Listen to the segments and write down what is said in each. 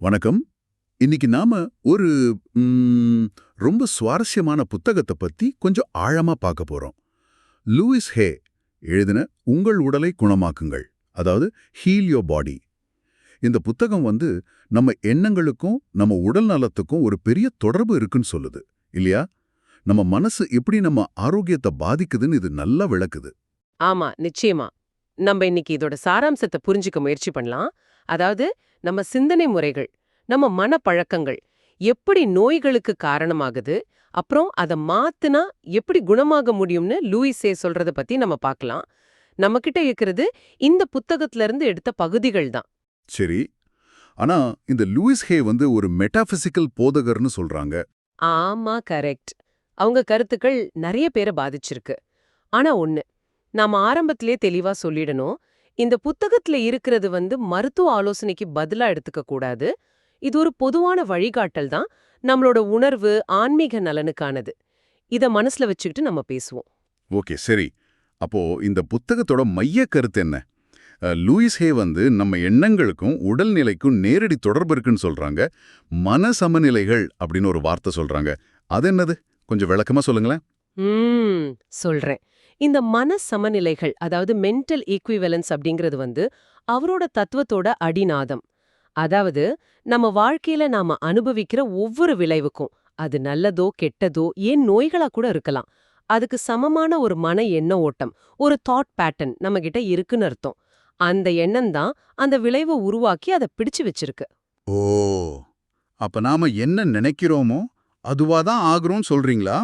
வணக்கம். இன்னைக்கு நாம ஒரு ரொம்ப சுவாரஸ்யமான புத்தகத்தை பத்தி கொஞ்சம் ஆழமா பார்க்க போறோம். லூயிஸ் ஹே எழுதின உங்கள் உடலை குணமாக்குங்கள் அதாவது ஹீல் யோ பாடி இந்த புத்தகம் வந்து நம்ம எண்ணங்களுக்கும் நம்ம உடல் நலத்துக்கும் ஒரு பெரிய தொடர்பு இருக்குன்னு சொல்லுது இல்லையா? நம்ம மனசு எப்படி நம்ம ஆரோக்கியத்தை பாதிக்குதுன்னு இது நல்லா விளக்குது. ஆமா நிச்சயமா. நம்ம இன்னைக்கு இதோட சாராம்சத்தை புரிஞ்சுக்க முயற்சி பண்ணலாம். அதாவது நம்ம சிந்தனை முறைகள் நம்ம மனப்பழக்கங்கள் எப்படி நோய்களுக்கு காரணமாகுது அப்புறம் அதை மாத்துனா எப்படி குணமாக முடியும்னு லூயிஸே சொல்றத பத்தி நம்ம பார்க்கலாம். நம்ம கிட்ட இருக்கிறது இந்த புத்தகத்துல இருந்து எடுத்த பகுதிகள் தான். சரி. ஆனா இந்த லூயிஸ் ஹே வந்து ஒரு மெட்டாபிசிக்கல் போதகர்னு சொல்றாங்க. ஆமா கரெக்ட். அவங்க கருத்துக்கள் நிறைய பேரை பாதிச்சிருக்கு. ஆனா ஒண்ணு நாம ஆரம்பத்திலே தெளிவா சொல்லிடணும். இந்த புத்தகத்துல இருக்கிறது வந்து மருத்துவ ஆலோசனைக்கு பதிலா எடுத்துக்க கூடாது. இது ஒரு பொதுவான வழிகாட்டல் தான். நம்மளோட உணர்வு ஆன்மீக நலனுக்கானது. இத மனசுல வச்சுக்கிட்டு நம்ம பேசுவோம். ஓகே சரி. அப்போ இந்த புத்தகத்தோட மைய கருத்து என்ன? லூயிஸ் ஹே வந்து நம்ம எண்ணங்களுக்கும் உடல்நிலைக்கும் நேரடி தொடர்பு இருக்குன்னு சொல்றாங்க. மன சமநிலைகள் அப்படின்னு ஒரு வார்த்தை சொல்றாங்க. அது என்னது? கொஞ்சம் விளக்கமா சொல்லுங்களேன். சொல்றேன். இந்த மன சமநிலைகள் அதாவது மென்டல் ஈக்குவிவலன்ஸ் அப்படிங்கிறது வந்து அவரோட தத்துவத்தோட அடிநாதம். அதாவது நம்ம வாழ்க்கையில நாம அனுபவிக்கிற ஒவ்வொரு விளைவுக்கும் அது நல்லதோ கெட்டதோ ஏன் நோய்களா கூட இருக்கலாம். அதுக்கு சமமான ஒரு மன எண்ண ஓட்டம் ஒரு தாட் பேட்டர்ன் நம்ம கிட்ட இருக்குன்னு அர்த்தம். அந்த எண்ணம் தான் அந்த விளைவை உருவாக்கி அதை பிடிச்சு வச்சிருக்கு. ஓ அப்ப நாம என்ன நினைக்கிறோமோ அதுவா தான் ஆகுறோம்னு சொல்றீங்களா?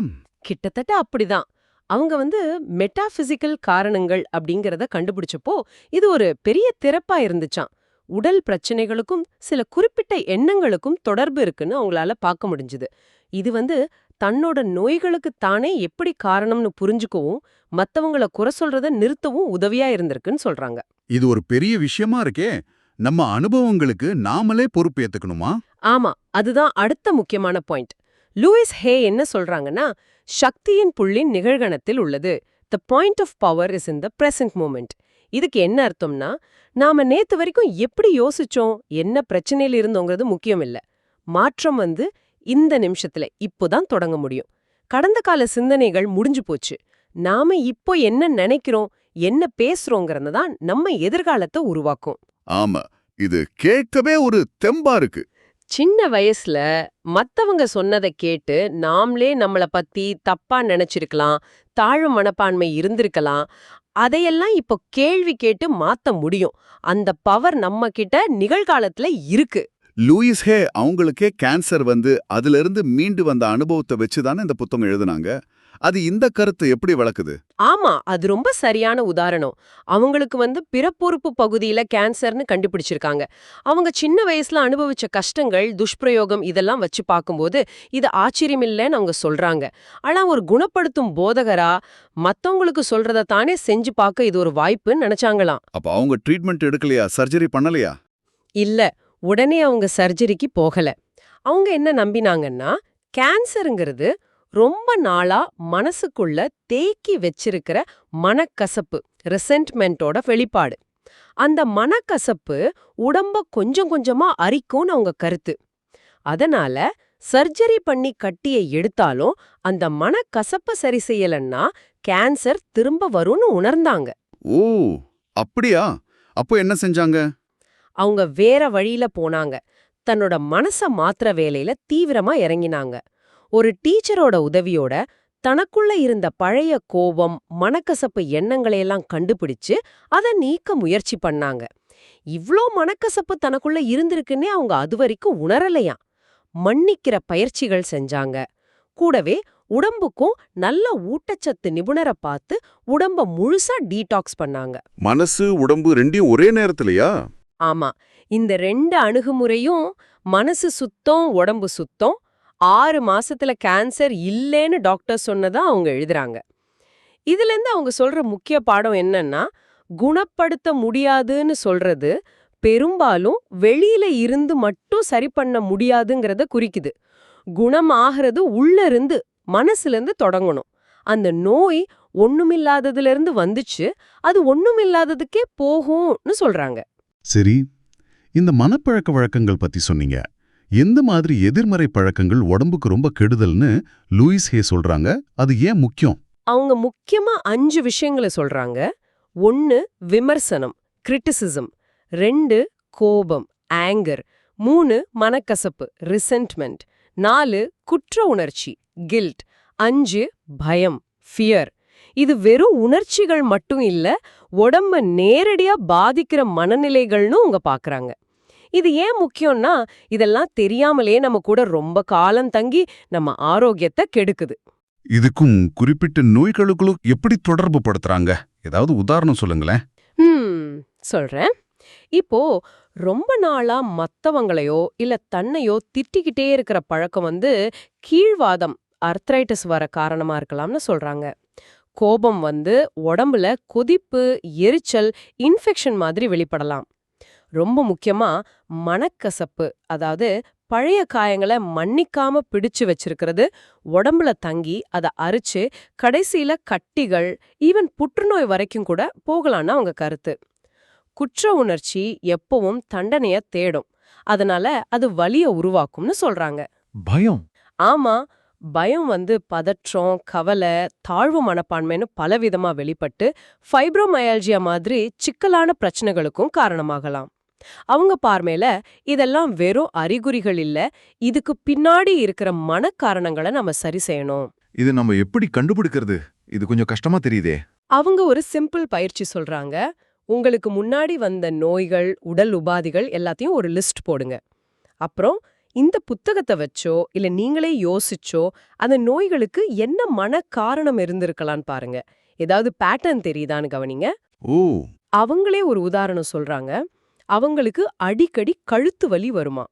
கிட்டத்தட்ட அப்படிதான். அவங்க வந்து மெட்டாபிசிக்கல் காரணங்கள் அப்படிங்கறத கண்டுபிடிச்சப்போ இது ஒரு பெரிய திறப்பா இருந்துச்சாம். உடல் பிரச்சனைகளுக்கும் சில குறிப்பிட்ட எண்ணங்களுக்கும் தொடர்பு இருக்குன்னு அவங்களால பார்க்க முடிஞ்சுது. இது வந்து தன்னோட நோய்களுக்கு தானே எப்படி காரணம்னு புரிஞ்சுக்கவும் மத்தவங்கள குறை சொல்றத நிறுத்தவும் உதவியா இருந்திருக்குன்னு சொல்றாங்க. இது ஒரு பெரிய விஷயமா இருக்கே. நம்ம அனுபவங்களுக்கு நாமளே பொறுப்பேத்துக்கணுமா? ஆமா அதுதான் அடுத்த முக்கியமான பாயிண்ட். லூயிஸ் ஹே என்ன சொல்றாங்கன்னா சக்தியின் புள்ளி நிகழ்கணத்தில் உள்ளது. The point of power is in the present moment இதுக்கு என்ன அர்த்தம்னா நாம நேத்து வரைக்கும் எப்படி யோசிச்சோம் என்ன பிரச்சனையில இருந்தோங்கிறது முக்கியம் இல்ல மாற்றம் வந்து இந்த நிமிஷத்துல இப்போதான் தொடங்க முடியும். கடந்த கால சிந்தனைகள் முடிஞ்சு போச்சு. நாம இப்போ என்ன நினைக்கிறோம் என்ன பேசுறோங்கிறது தான் நம்ம எதிர்காலத்தை உருவாக்கும். ஆமா இது கேட்கவே ஒரு தெம்பா இருக்கு. சின்ன வயசுல மத்தவங்க சொன்னதை கேட்டு நாமளே நம்மள பத்தி தப்பா நினைச்சிருக்கலாம் தாழ்வு மனப்பான்மை இருந்திருக்கலாம் அதையெல்லாம் இப்போ கேள்வி கேட்டு மாத்த முடியும். அந்த பவர் நம்ம கிட்ட நிகழ்காலத்துல இருக்கு. லூயிஸ் ஹே அவங்களுக்கே கேன்சர் வந்து அதுல இருந்து மீண்டு வந்த அனுபவத்தை வச்சு தானே இந்த புத்தகம் எழுதுனாங்க? அது இந்த கருத்து எப்படி விளக்குது ஆமா அது ரொம்ப சரியான உதாரணம். அவங்களுக்கு வந்து பிறப்புறுப்பு பகுதியில கேன்சர்னு கண்டுபிடிச்சிருக்காங்க. அவங்க சின்ன வயசுல அனுபவிச்ச கஷ்டங்கள் துஷ்பிரயோகம் இதெல்லாம் வச்சு பார்க்கும்போது இது ஆச்சரியமில்லைன்னு அவங்க சொல்றாங்க. ஆனா ஒரு குணப்படுத்தும் போதகரா மத்தவங்களுக்கு சொல்றத தானே செஞ்சு பார்க்க இது ஒரு வாய்ப்புன்னு நினைச்சாங்களாம். அப்ப அவங்க ட்ரீட்மெண்ட் எடுக்கலையா? சர்ஜரி பண்ணலையா? இல்ல உடனே அவங்க சர்ஜரிக்கு போகல. அவங்க என்ன நம்பினாங்கன்னா கேன்சருங்கிறது ரொம்ப நாளா மனசுக்குள்ள தேக்கி வச்சிருக்கிற மனக்கசப்பு ரிசென்ட்மெண்ட்டோட வெளிப்பாடு. அந்த மனக்கசப்பு உடம்ப கொஞ்சம் கொஞ்சமா அரிக்கும்னு அவங்க கருத்து. அதனால சர்ஜரி பண்ணி கட்டிய எடுத்தாலும் அந்த மனக்கசப்ப சரி செய்யலன்னா கேன்சர் திரும்ப வரும்னு உணர்ந்தாங்க. ஓ அப்படியா? அப்போ என்ன செஞ்சாங்க? அவங்க வேற வழியில போனாங்க. தன்னோட மனச மாத்துற வேலையில தீவிரமா இறங்கினாங்க. ஒரு டீச்சரோட உதவியோட தனக்குள்ள இருந்த பழைய கோபம் மனக்கசப்பு எண்ணங்களையெல்லாம் கண்டுபிடிச்சு அதை நீக்க முயற்சி பண்ணாங்க. இவ்ளோ மனக்கசப்பு தனக்குள்ள இருந்திருக்குன்னே அவங்க அதுவரைக்கும் உணரலையாம். மன்னிக்கிற பயிற்சிகள் செஞ்சாங்க. கூடவே உடம்புக்கும் நல்ல ஊட்டச்சத்து நிபுணரை பார்த்து உடம்ப முழுசா டீடாக்ஸ் பண்ணாங்க. மனசு உடம்பு ரெண்டையும் ஒரே நேரத்திலயா? ஆமா. இந்த ரெண்டு அணுகுமுறையும் மனசு சுத்தம் உடம்பு சுத்தம் ஆறு மாசத்துல கேன்சர் இல்லேன்னு டாக்டர் சொன்னதா அவங்க எழுதுறாங்க. இதுல இருந்து அவங்க சொல்ற முக்கிய பாடம் என்னன்னா குணப்படுத்த முடியாதுன்னு சொல்றது பெரும்பாலும் வெளியில இருந்து மட்டும் சரி பண்ண முடியாதுங்கிறத குறிக்குது. குணமாகிறது உள்ள இருந்து மனசுல இருந்து தொடங்கணும். அந்த நோய் ஒண்ணுமில்லாததுல இருந்து வந்துச்சு அது ஒண்ணுமில்லாததுக்கே போகும்னு சொல்றாங்க. சரி இந்த மனப்பழக்க வழக்கங்கள் பத்தி சொன்னீங்க. எந்த மாதிரி எதிர்மறை பழக்கங்கள் உடம்புக்கு ரொம்ப கெடுதல்னு லூயிஸ் ஹே சொல்றாங்க? அது ஏன் முக்கியம்? அவங்க முக்கியமா அஞ்சு விஷயங்களை சொல்றாங்க. ஒன்னு விமர்சனம் கிரிட்டிசிசம் ரெண்டு கோபம் ஆங்கர் மூணு மனக்கசப்பு ரிசென்ட்மெண்ட் நாலு குற்ற உணர்ச்சி கில்ட் அஞ்சு பயம் ஃபியர் இது வெறும் உணர்ச்சிகள் மட்டும் இல்ல உடம்ப நேரடியா பாதிக்கிற மனநிலைகள்னு உங்க பாக்குறாங்க. இது ஏன் முக்கியம்னா இதெல்லாம் தெரியாமலே நம்ம கூட ரொம்ப காலம் தங்கி நம்ம ஆரோக்கியத்தை கெடுக்குது. இதுக்கும் குறிப்பிட்ட நோய்களுக்குள்ளும் எப்படி தொடர்பு படுத்துறாங்க? ஏதாவது உதாரணம் சொல்லுங்களேன். ம் சொல்றேன். இப்போ ரொம்ப நாளா மத்தவங்களையோ இல்ல தன்னையோ திட்டிக்கிட்டே இருக்கிற பழக்கம் வந்து கீழ்வாதம் அர்த்ரைட்டிஸ் வர காரணமா இருக்கலாம்னு சொல்றாங்க. கோபம் வந்து உடம்புல கொதிப்பு எரிச்சல் இன்ஃபெக்ஷன் மாதிரி வெளிப்படலாம். ரொம்ப முக்கியமா மனக்கசப்பு. அதாவது பழைய காயங்களை மன்னிக்காம பிடிச்சு வச்சிருக்கிறது உடம்புல தங்கி அதை அரிச்சு கடைசியில கட்டிகள் ஈவன் புற்றுநோய் வரைக்கும் கூட போகலான்னு அவங்க கருத்து. குற்ற உணர்ச்சி எப்பவும் தண்டனைய தேடும். அதனால அது வலிய உருவாக்கும்னு சொல்றாங்க. பயம். ஆமா பயம் வந்து பதற்றம் கவலை தாழ்வு மனப்பான்மைன்னு பலவிதமா வெளிப்பட்டு ஃபைப்ரோமயால்ஜியா மாதிரி சிக்கலான பிரச்சனைகளுக்கும் காரணமாகலாம். அவங்க பார்மையில இதெல்லாம் வெறும் அறிகுறிகள் இல்ல. இதுக்கு பின்னாடி இருக்கிற மனக்காரணங்களை நம்ம சரி செய்யணும். இது நம்ம எப்படி கண்டுபிடிக்கிறது? இது கொஞ்சம் கஷ்டமா தெரியுதே. அவங்க ஒரு சிம்பிள் பயிற்சி சொல்றாங்க. உங்களுக்கு முன்னாடி வந்த நோய்கள் உடல் உபாதிகள் எல்லாத்தையும் ஒரு லிஸ்ட் போடுங்க. அப்புறம் இந்த புத்தகத்தை வச்சோ இல்ல நீங்களே யோசிச்சோ அந்த நோய்களுக்கு என்ன மன காரணம் இருந்திருக்கலாம்னு பாருங்க. ஏதாவது பேட்டர்ன் தெரியுதான்னு கவனிங்க. ஓ. அவங்களே ஒரு உதாரணம் சொல்றாங்க. அவங்களுக்கு அடிக்கடி கழுத்து வலி வருமா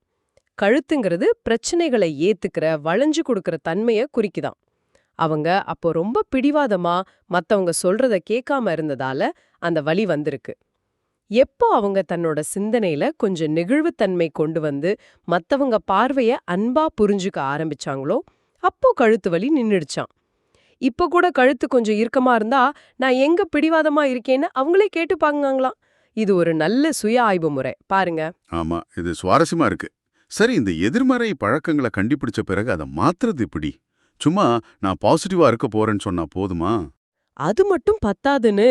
கழுத்துங்கிறது பிரச்சனைகளை ஏத்துக்கிற வளைஞ்சு கொடுக்கற தன்மைய குறிக்குதான் அவங்க அப்போ ரொம்ப பிடிவாதமா மத்தவங்க சொல்றத கேட்காம இருந்ததால அந்த வலி வந்திருக்கு. எப்போ அவங்க தன்னோட சிந்தனையில கொஞ்சம் நெகிழ்வுத்தன்மை கொண்டு வந்து மத்தவங்க பார்வைய அன்பா புரிஞ்சுக்க ஆரம்பிச்சாங்களோ அப்போ கழுத்து வலி நின்னுடுச்சாம். இப்போ கூட கழுத்து கொஞ்சம் இறுக்கமா இருந்தா நான் எங்க பிடிவாதமா இருக்கேன்னு அவங்களே கேட்டுப்பாங்களாம் இது ஒரு நல்ல சுய ஆய்வு முறை. பாருங்க. ஆமா இது சுவாரஸ்யமா இருக்கு. சரி இந்த எதிர்மறை பழக்கங்களை கண்டுபிடிச்ச பிறகு அதை மாத்துறது இப்படி. சும்மா நான் பாசிட்டிவா இருக்க போறேன்னு சொன்னா போதுமா? அது மட்டும் பத்தாதுன்னு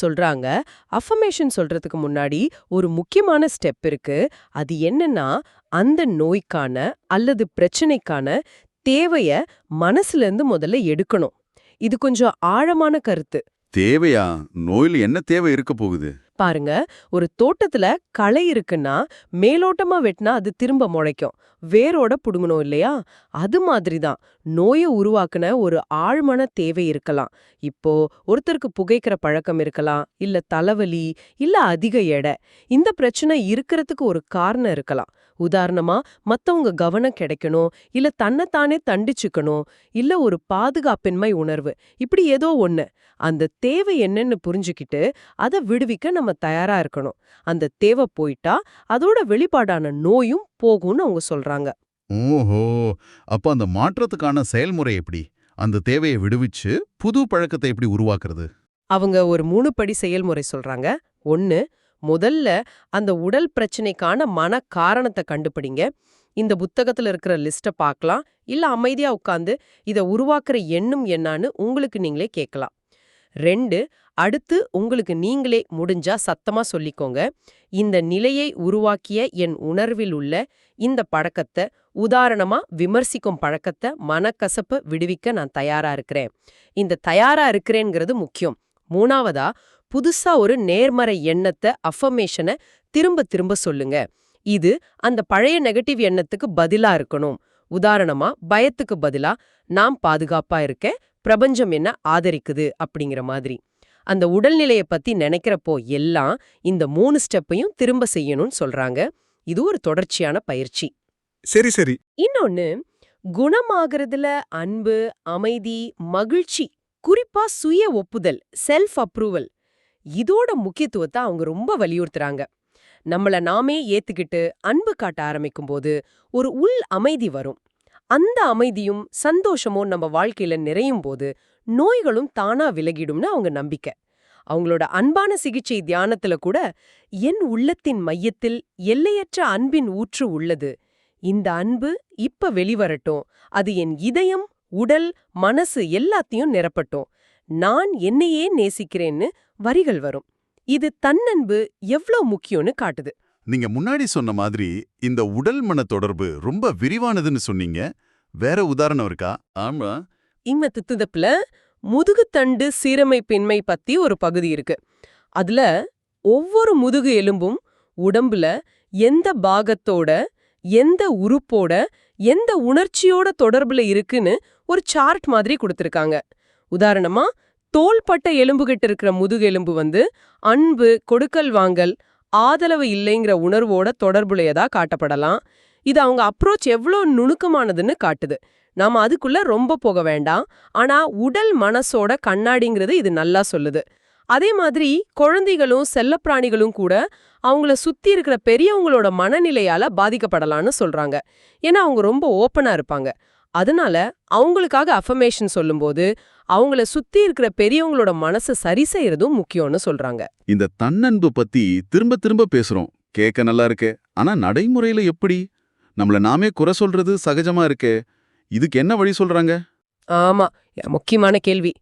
சொல்றாங்க. அஃபர்மேஷன் சொல்றதுக்கு முன்னாடி ஒரு முக்கியமான ஸ்டெப் இருக்கு. அது என்னன்னா அந்த நோய்க்கான அல்லது பிரச்சனைக்கான தேவைய மனசுல இருந்து முதல்ல எடுக்கணும். இது கொஞ்சம் ஆழமான கருத்து. தேவையா? நோயில என்ன தேவை இருக்க போகுது? பாருங்க ஒரு தோட்டத்துல களை இருக்குன்னா மேலோட்டமா வெட்டினா அது திரும்ப முளைக்கும். வேரோட புடுங்கணும் இல்லையா? அது மாதிரிதான். நோயை உருவாக்குன ஒரு ஆழ்மன தேவை இருக்கலாம். இப்போ ஒருத்தருக்கு புகைக்கிற பழக்கம் இருக்கலாம் இல்ல தலைவலி இல்ல அதிக எடை. இந்த பிரச்சனை இருக்கிறதுக்கு ஒரு காரணம் இருக்கலாம். உதாரணமா மத்தவங்க கவனம் கிடைக்கணும் இல்ல தன்னைத்தானே தண்டிச்சுக்கணும் இல்ல ஒரு பாதுகாப்பின்மை உணர்வு இப்படி ஏதோ ஒண்ணு. அந்த தேவை என்னன்னு புரிஞ்சுக்கிட்டு அதை விடுவிக்க நம்ம தயாரா இருக்கணும். அந்த தேவை போயிட்டா அதோட வெளிப்பாடான நோயும் போகும்னு அவங்க சொல்றாங்க. ஓஹோ! அப்ப அந்த மாற்றத்துக்கான செயல்முறை எப்படி? அந்த தேவையை விடுவிச்சு புது பழக்கத்தை எப்படி உருவாக்குறது? அவங்க ஒரு மூணு படி செயல்முறை சொல்றாங்க. ஒன்னு முதல்ல அந்த உடல் பிரச்சனைக்கான மன காரணத்தை கண்டுபிடிங்க. இந்த புத்தகத்துல இருக்கிற லிஸ்ட்டை பார்க்கலாம் இல்ல அமைதியா உட்கார்ந்து இத உருவாக்குற எண்ணும் என்னான்னு உங்களுக்கு நீங்களே கேட்கலாம் ரெண்டு அடுத்து உங்களுக்கு நீங்களே முடிஞ்சா சத்தமா சொல்லிக்கோங்க. இந்த நிலையை உருவாக்கிய என் உணர்வில் உள்ள இந்த பழக்கத்தை உதாரணமா விமர்சிக்கும் பழக்கத்தை மனக்கசப்ப விடுவிக்க நான் தயாரா இருக்கிறேன். இந்த தயாரா இருக்கிறேங்கிறது முக்கியம். மூணாவதா புதுசா ஒரு நேர்மறை எண்ணத்தை அஃபர்மேஷனை திரும்ப திரும்ப சொல்லுங்க. இது அந்த பழைய நெகட்டிவ் எண்ணத்துக்கு பதிலா இருக்கணும். உதாரணமா பயத்துக்கு பதிலா நான் பாதுகாப்பா இருக்கேன் பிரபஞ்சம் என்ன ஆதரிக்குது அப்படிங்கிற மாதிரி. அந்த உடல்நிலைய பத்தி நினைக்கிறப்போ எல்லாம் இந்த மூணு ஸ்டெப்பையும் திரும்ப செய்யணும்னு சொல்றாங்க. இது ஒரு தொடர்ச்சியான பயிற்சி. சரி சரி. இன்னொன்னு குணமாகறதுல அன்பு அமைதி மகிழ்ச்சி குறிப்பா சுய ஒப்புதல் செல்ஃப் அப்ரூவல் இதோட முக்கியத்துவத்தை அவங்க ரொம்ப வலியுறுத்துறாங்க. நம்மள நாமே ஏத்துக்கிட்டு அன்பு காட்ட ஆரம்பிக்கும் போது ஒரு உள் அமைதி வரும். அந்த அமைதியும் சந்தோஷமும் நம்ம வாழ்க்கையில நிறையும் போது நோய்களும் தானா விலகிடும்னு அவங்க நம்பிக்கை. அவங்களோட அன்பான சிகிச்சை தியானத்துல கூட என் உள்ளத்தின் மையத்தில் எல்லையற்ற அன்பின் ஊற்று உள்ளது. இந்த அன்பு இப்ப வெளிவரட்டும். அது என் இதயம் உடல் மனசு எல்லாத்தையும் நிரப்பட்டும். நான் என்னையே நேசிக்கிறேன்னு வரிகள் வரும். இது தன்னன்பு எவ்ளோ முக்கியம்னு காட்டுது. நீங்க முன்னாடி சொன்ன மாதிரி இந்த உடல் மன தொடர்பு ரொம்ப விரிவானதுன்னு சொன்னீங்க. வேற உதாரணம் இருக்கா? ஆமா. இம்ம தித்துதப்புல முதுகுத்தண்டு சீரமைப்பின்மை பத்தி ஒரு பகுதி இருக்கு. அதுல ஒவ்வொரு முதுகு எலும்பும் உடம்புல எந்த பாகத்தோட எந்த உறுப்போட எந்த உணர்ச்சியோட தொடர்புல இருக்குன்னு ஒரு சார்ட் மாதிரி கொடுத்திருக்காங்க. உதாரணமா தோள்பட்ட எலும்புகிட்ட இருக்கிற முதுகெலும்பு வந்து அன்பு கொடுக்கல் வாங்கல் ஆதரவு இல்லைங்கிற உணர்வோட தொடர்புடையதா காட்டப்படலாம். இது அவங்க அப்ரோச் எவ்வளோ நுணுக்கமானதுன்னு காட்டுது. நாம அதுக்குள்ள ரொம்ப போக வேண்டாம். ஆனா உடல் மனசோட கண்ணாடிங்கிறது இது நல்லா சொல்லுது. அதே மாதிரி குழந்தைகளும் செல்லப்பிராணிகளும் கூட அவங்கள சுத்தி இருக்கிற பெரியவங்களோட மனநிலையால பாதிக்கப்படலாம்னு சொல்றாங்க. ஏன்னா அவங்க ரொம்ப ஓப்பனா இருப்பாங்க. அதனால அவங்களுக்காக அஃபர்மேஷன் சொல்லும்போது அவங்கள சுத்தி இருக்கிற பெரியவங்களோட மனசை சரி செய்யறதும் முக்கியம்னு சொல்றாங்க. இந்த தன்னன்பு பத்தி திரும்ப திரும்ப பேசுறோம். கேட்க நல்லா இருக்கே. ஆனா நடைமுறையில எப்படி? நம்மள நாமே குறை சொல்றது சகஜமா இருக்கே. இதுக்கு என்ன வழி சொல்றாங்க? ஆமா முக்கியமான கேள்வி.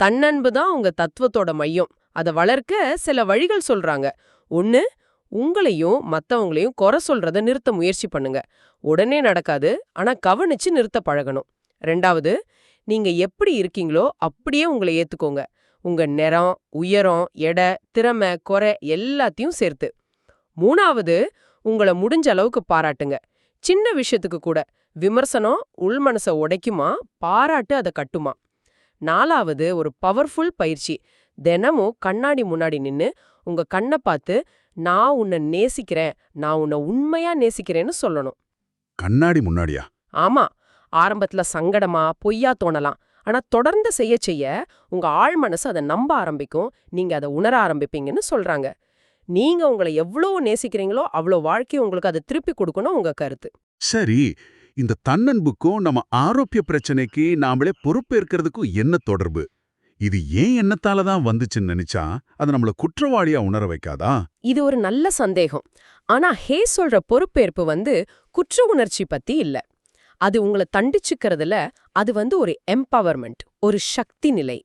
தன்னன்பு தான் உங்க தத்துவத்தோட மையம். அதை வளர்க்க சில வழிகள் சொல்றாங்க. ஒன்னு உங்களையும் மத்தவங்களையும் குறை சொல்றத நிறுத்த முயற்சி பண்ணுங்க. உடனே நடக்காது ஆனா கவனிச்சு நிறுத்த பழகணும். ரெண்டாவது நீங்க எப்படி இருக்கீங்களோ அப்படியே உங்களை ஏத்துக்கோங்க. உங்க நிறம் உயரம் எடை திறமை குறை எல்லாத்தையும் சேர்த்து. மூணாவது உங்கள முடிஞ்ச அளவுக்கு பாராட்டுங்க. சின்ன விஷயத்துக்கு கூட விமர்சனம் உள்மனச உடைக்குமா பாராட்டு அதை கட்டுமா. நாலாவது ஒரு பவர்ஃபுல் பயிற்சி. தினமும் கண்ணாடி முன்னாடி நின்னு உங்க கண்ணை பார்த்து நான் உன்னை நேசிக்கிறேன் நான் உன்னை உண்மையா நேசிக்கிறேன்னு சொல்லணும். கண்ணாடி முன்னாடியா? ஆமா ஆரம்பத்துல சங்கடமா பொய்யா தோணலாம். ஆனா தொடர்ந்து செய்ய செய்ய உங்க ஆழ் மனசு அதை நம்ப ஆரம்பிக்கும் நீங்க அதை உணர ஆரம்பிப்பீங்கன்னு சொல்றாங்க. நீங்க உங்களை எவ்வளோ நேசிக்கிறீங்களோ அவ்வளோ வாழ்க்கை உங்களுக்கு அதை திருப்பி கொடுக்கணும் உங்க கருத்து. சரி இந்த தன்னன்புக்கும் நம்ம ஆரோக்கிய பிரச்சனைக்கு நாமளே பொறுப்பேற்கிறதுக்கும் என்ன தொடர்பு? இது ஏன் எண்ணத்தால தான் வந்துச்சுன்னு நினைச்சா அது நம்மள குற்றவாளியா உணர வைக்காதா? இது ஒரு நல்ல சந்தேகம். ஆனா ஹே சொல்ற பொறுப்பேற்பு வந்து குற்ற உணர்ச்சி பத்தி இல்ல. அது உங்களை தண்டிச்சுக்கிறதுல அது வந்து ஒரு எம்பவர்மெண்ட் ஒரு சக்தி நிலை.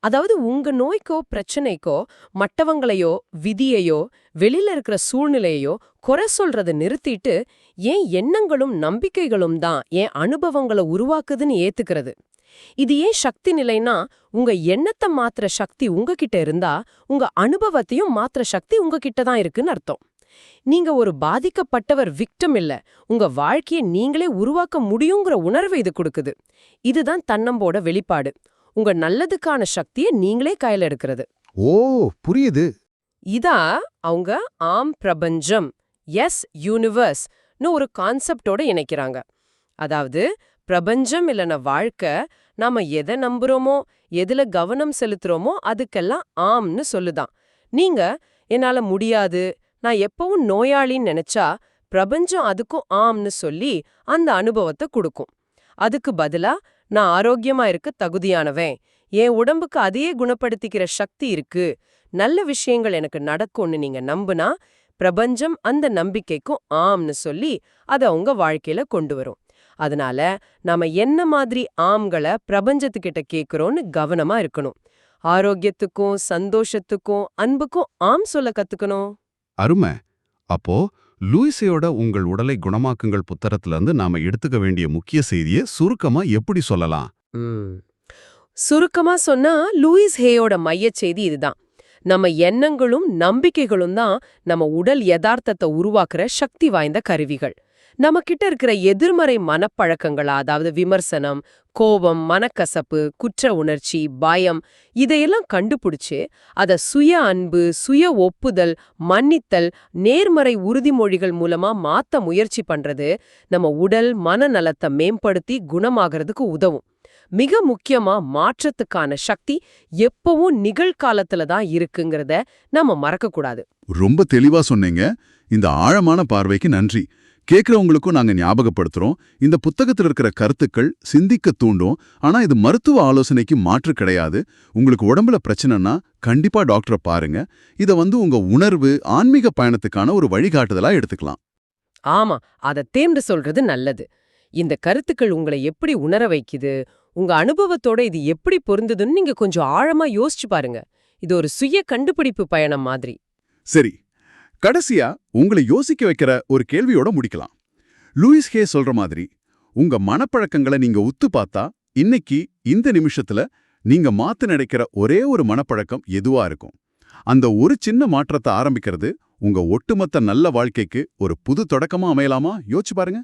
அதாவது உங்க நோய்க்கோ பிரச்சனைக்கோ மற்றவங்களையோ விதியையோ வெளியில இருக்கிற சூழ்நிலையையோ குறை சொல்றத நிறுத்திட்டு ஏன் எண்ணங்களும் நம்பிக்கைகளும் தான் ஏன் அனுபவங்களை உருவாக்குதுன்னு ஏத்துக்கிறது? இது ஏன் சக்தி நிலைனா உங்க எண்ணத்தை மாத்துற சக்தி உங்ககிட்ட இருந்தா உங்க அனுபவத்தையும் மாத்துற சக்தி உங்ககிட்ட தான் இருக்குன்னு அர்த்தம். நீங்க ஒரு பாதிக்கப்பட்டவர் விக்டம் இல்ல. உங்க வாழ்க்கையை நீங்களே உருவாக்க முடியுங்கிற உணர்வை இது கொடுக்குது. இதுதான் தன்னம்போட வெளிப்பாடு. உங்க நல்லதுக்கான சக்தியை நீங்களே கையில எடுக்கிறது. ஓ புரியுது. இதா அவங்க ஆம் பிரபஞ்சம் எஸ் யூனிவர்ஸ்னு ஒரு கான்செப்டோட இணைக்கிறாங்க. அதாவது பிரபஞ்சம் இல்லைன வாழ்க்கை நாம எதை நம்புறோமோ எதுல கவனம் செலுத்துறோமோ அதுக்கெல்லாம் ஆம்னு சொல்லுதான். நீங்க என்னால முடியாது நான் எப்பவும் நோயாளின்னு நினைச்சா பிரபஞ்சம் அதுக்கும் ஆம்னு சொல்லி அந்த அனுபவத்தை கொடுக்கும். அதுக்கு பதிலா நான் ஆரோக்கியமா இருக்க தகுதியானவன் என் உடம்புக்கு அதையே குணப்படுத்திக்கிற சக்தி இருக்கு நல்ல விஷயங்கள் எனக்கு நடக்கும்னு நீங்க நம்புனா பிரபஞ்சம் அந்த நம்பிக்கைக்கும் ஆம்னு சொல்லி அதை உங்க வாழ்க்கையில கொண்டு வரும். அதனால நாம என்ன மாதிரி ஆம்களை பிரபஞ்சத்துக்கிட்ட கேக்குறோம்னு கவனமா இருக்கணும். ஆரோக்கியத்துக்கும் சந்தோஷத்துக்கும் அன்புக்கும் ஆம் சொல்ல கத்துக்கணும். அருமை. அப்போ லூயிஸையோட உங்கள் உடலை குணமாக்குங்கள் புத்தகத்துல இருந்து நாம எடுத்துக்க வேண்டிய முக்கிய செய்தியை சுருக்கமா எப்படி சொல்லலாம்? சுருக்கமா சொன்னா லூயிஸ் ஹேயோட மையச் செய்தி இதுதான். நம்ம எண்ணங்களும் நம்பிக்கைகளும் தான் நம்ம உடல் யதார்த்தத்தை உருவாக்குற சக்தி வாய்ந்த கருவிகள். நம்ம கிட்ட இருக்கிற எதிர்மறை மனப்பழக்கங்களா அதாவது விமர்சனம் கோபம் மனக்கசப்பு குற்ற உணர்ச்சி பயம் இதையெல்லாம் கண்டுபிடிச்சு அதை சுய அன்பு சுய ஒப்புதல் மன்னித்தல் நேர்மறை உறுதிமொழிகள் மூலமா மாத்த முயற்சி பண்றது நம்ம உடல் மனநலத்தை மேம்படுத்தி குணமாகறதுக்கு உதவும். மிக முக்கியமா மாற்றத்துக்கான சக்தி எப்பவும் நிகழ்காலத்துல தான் இருக்குங்கிறத நம்ம மறக்கக்கூடாது. ரொம்ப தெளிவா சொன்னீங்க. இந்த ஆழமான பார்வைக்கு நன்றி. கேட்கறவங்களுக்கும் நாங்க ஞாபகப்படுத்துறோம். இந்த புத்தகத்துல இருக்கிற கருத்துக்கள் சிந்திக்க தூண்டும். ஆனா இது மருத்துவ ஆலோசனைக்கு மாற்று கிடையாது. உங்களுக்கு உடம்புல பிரச்சனைனா கண்டிப்பா டாக்டரை பாருங்க. இத வந்து உங்க உணர்வு ஆன்மீக பயணத்துக்கான ஒரு வழிகாட்டுதலா எடுத்துக்கலாம். ஆமா அத தேர்ந்து சொல்றது நல்லது. இந்த கருத்துக்கள் உங்களை எப்படி உணர வைக்குது உங்க அனுபவத்தோட இது எப்படி பொருந்துதுன்னு நீங்க கொஞ்சம் ஆழமா யோசிச்சு பாருங்க. இது ஒரு சுய கண்டுபிடிப்பு பயணம் மாதிரி. சரி கடைசியா உங்களை யோசிக்க வைக்கிற ஒரு கேள்வியோட முடிக்கலாம். லூயிஸ் ஹே சொல்ற மாதிரி உங்க மனப்பழக்கங்களை நீங்க உத்து பார்த்தா இன்னைக்கு இந்த நிமிஷத்துல நீங்க மாத்து நினைக்கிற ஒரே ஒரு மனப்பழக்கம் எதுவா இருக்கும்? அந்த ஒரு சின்ன மாற்றத்தை ஆரம்பிக்கிறது உங்க ஒட்டுமொத்த நல்ல வாழ்க்கைக்கு ஒரு புது தொடக்கமா அமையலாமா? யோசிச்சு பாருங்க.